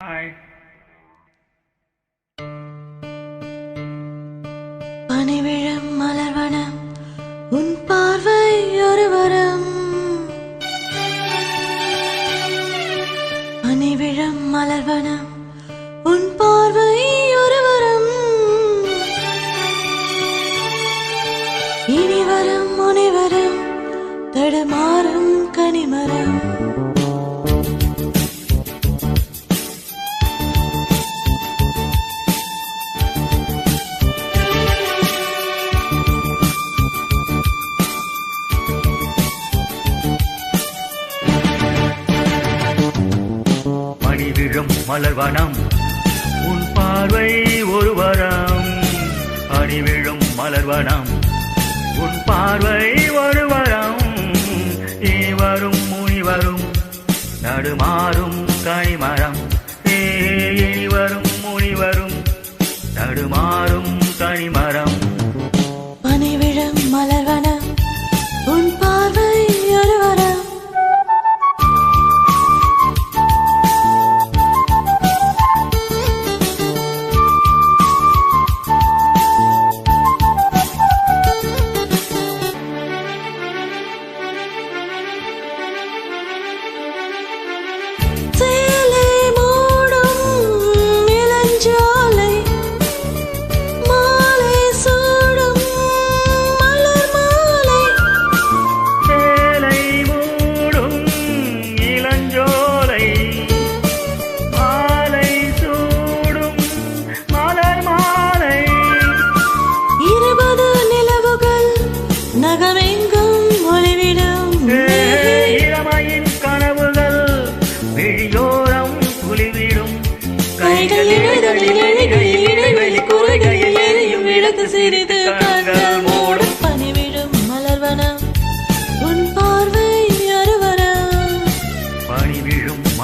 Hi மலர்வனம் உன் பார்வை ஒரு வரம் பனிவிழும் மலர்வனம் உன் பார்வை ஒரு வரம் இனி முனிவரும் தடுமாறும் கனிமரம். மணி விழும் மலர்வனம். உன் பார்வை ஒரு வரம் அணி விழும் மலர்வனம். உன் பார்வை ஒரு வரம் இனி முனிவரும். நடுமாறும் கனிமரம் ஏ, இனி வரும் நடுமாறும் கனிமரம்.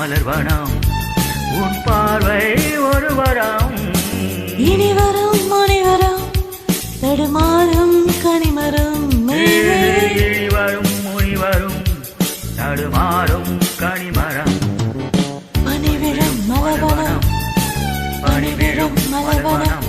மலர்வனம் உன் பார்வை ஒரு வரம். இனி வரும் முனிவரம் தடுமாறும் கனிமரம் இனி வரும் முனி வரும் நடுமாறும் கனிமரம். பனிவிழும் மலர்வனம். பனி விழும் மலர்வனம். பனி விழும் மலர்வனம்.